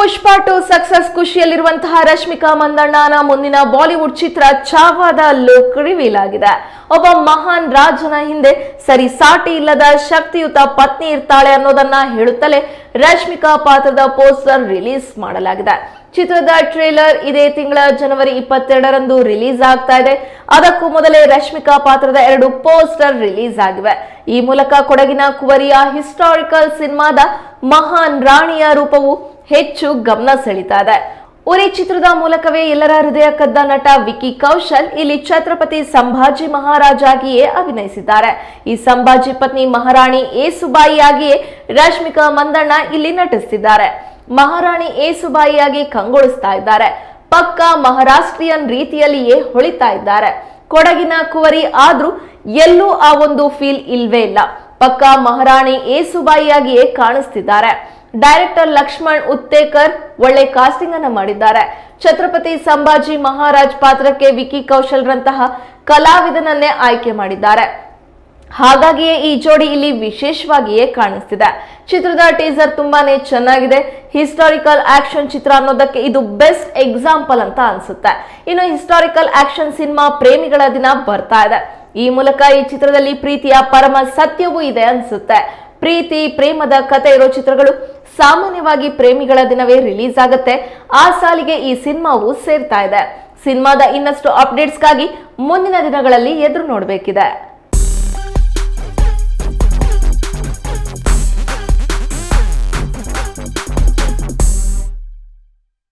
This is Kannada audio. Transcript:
ಪುಷ್ಪ ಟು ಸಕ್ಸಸ್ ಖುಷಿಯಲ್ಲಿರುವಂತಹ ರಶ್ಮಿಕಾ ಮಂದಣ್ಣನ ಮುಂದಿನ ಬಾಲಿವುಡ್ ಚಿತ್ರ ಚಾವಾದ ಲುಕ್ ರಿವೀಲ್ ಆಗಿದೆ. ಒಬ್ಬ ಮಹಾನ್ ರಾಜನ ಹಿಂದೆ ಸರಿ ಸಾಟಿ ಇಲ್ಲದ ಶಕ್ತಿಯುತ ಪತ್ನಿ ಇರ್ತಾಳೆ ಅನ್ನೋದನ್ನ ಹೇಳುತ್ತಲೇ ರಶ್ಮಿಕಾ ಪಾತ್ರದ ಪೋಸ್ಟರ್ ರಿಲೀಸ್ ಮಾಡಲಾಗಿದೆ. ಚಿತ್ರದ ಟ್ರೇಲರ್ ಇದೇ ತಿಂಗಳ ಜನವರಿ ಇಪ್ಪತ್ತೆರಡರಂದು ರಿಲೀಸ್ ಆಗ್ತಾ ಇದೆ. ಅದಕ್ಕೂ ಮೊದಲೇ ರಶ್ಮಿಕಾ ಪಾತ್ರದ ಎರಡು ಪೋಸ್ಟರ್ ರಿಲೀಸ್ ಆಗಿವೆ. ಈ ಮೂಲಕ ಕೊಡಗಿನ ಕುವರಿಯ ಹಿಸ್ಟಾರಿಕಲ್ ಸಿನಿಮಾದ ಮಹಾನ್ ರಾಣಿಯ ರೂಪವು ಹೆಚ್ಚು ಗಮನ ಸೆಳೀತಾ ಇದೆ. ಉರಿ ಚಿತ್ರದ ಮೂಲಕವೇ ಎಲ್ಲರ ಹೃದಯ ಕದ್ದ ನಟ ವಿಕಿ ಕೌಶಲ್, ಇಲ್ಲಿ ಛತ್ರಪತಿ ಸಂಭಾಜಿ ಮಹಾರಾಜಾಗಿಯೇ ಅಭಿನಯಿಸಿದ್ದಾರೆ. ಈ ಸಂಭಾಜಿ ಪತ್ನಿ ಮಹಾರಾಣಿ ಏಸುಬಾಯಿಯಾಗಿಯೇ ರಶ್ಮಿಕಾ ಮಂದಣ್ಣ ಇಲ್ಲಿ ನಟಿಸುತ್ತಿದ್ದಾರೆ ಮಹಾರಾಣಿ ಏಸುಬಾಯಿಯಾಗಿ ಕಂಗೊಳಿಸ್ತಾ ಇದ್ದಾರೆ. ಪಕ್ಕ ಮಹಾರಾಷ್ಟ್ರೀಯನ್ ರೀತಿಯಲ್ಲಿಯೇ ಹೊಳಿತಾ ಇದ್ದಾರೆ. ಕೊಡಗಿನ ಕುವರಿ ಆದ್ರೂ ಎಲ್ಲೂ ಆ ಒಂದು ಫೀಲ್ ಇಲ್ವೇ ಇಲ್ಲ. ಪಕ್ಕ ಮಹಾರಾಣಿ ಏಸುಬಾಯಿಯಾಗಿಯೇ ಕಾಣಿಸ್ತಿದ್ದಾರೆ. ಡೈರೆಕ್ಟರ್ ಲಕ್ಷ್ಮಣ್ ಉತ್ತೇಕರ್ ಒಳ್ಳೆ ಕಾಸ್ಟಿಂಗ್ ಅನ್ನ ಮಾಡಿದ್ದಾರೆ. ಛತ್ರಪತಿ ಸಂಭಾಜಿ ಮಹಾರಾಜ್ ಪಾತ್ರಕ್ಕೆ ವಿಕಿ ಕೌಶಲ್ ರಂತಹ ಕಲಾವಿದನನ್ನೇ ಆಯ್ಕೆ ಮಾಡಿದ್ದಾರೆ. ಹಾಗಾಗಿಯೇ ಈ ಜೋಡಿ ಇಲ್ಲಿ ವಿಶೇಷವಾಗಿಯೇ ಕಾಣಿಸ್ತಿದೆ. ಚಿತ್ರದ ಟೀಸರ್ ತುಂಬಾನೇ ಚೆನ್ನಾಗಿದೆ. ಹಿಸ್ಟಾರಿಕಲ್ ಆಕ್ಷನ್ ಚಿತ್ರ ಅನ್ನೋದಕ್ಕೆ ಇದು ಬೆಸ್ಟ್ ಎಕ್ಸಾಂಪಲ್ ಅಂತ ಅನ್ಸುತ್ತೆ. ಇನ್ನು ಹಿಸ್ಟಾರಿಕಲ್ ಆಕ್ಷನ್ ಸಿನಿಮಾ ಪ್ರೇಮಿಗಳ ದಿನ ಬರ್ತಾ ಇದೆ. ಈ ಮೂಲಕ ಈ ಚಿತ್ರದಲ್ಲಿ ಪ್ರೀತಿಯ ಪರಮ ಸತ್ಯವೂ ಇದೆ ಅನ್ಸುತ್ತೆ. ಪ್ರೀತಿ, ಪ್ರೇಮದ ಕತೆ ಇರೋ ಚಿತ್ರಗಳು ಸಾಮಾನ್ಯವಾಗಿ ಪ್ರೇಮಿಗಳ ದಿನವೇ ರಿಲೀಸ್ ಆಗುತ್ತೆ. ಆ ಸಾಲಿಗೆ ಈ ಸಿನಿಮಾವು ಸೇರ್ತಾ ಇದೆ. ಸಿನಿಮಾದ ಇನ್ನಷ್ಟು ಅಪ್ಡೇಟ್ಸ್ಗಾಗಿ ಮುಂದಿನ ದಿನಗಳಲ್ಲಿ ಎದುರು ನೋಡಬೇಕಿದೆ.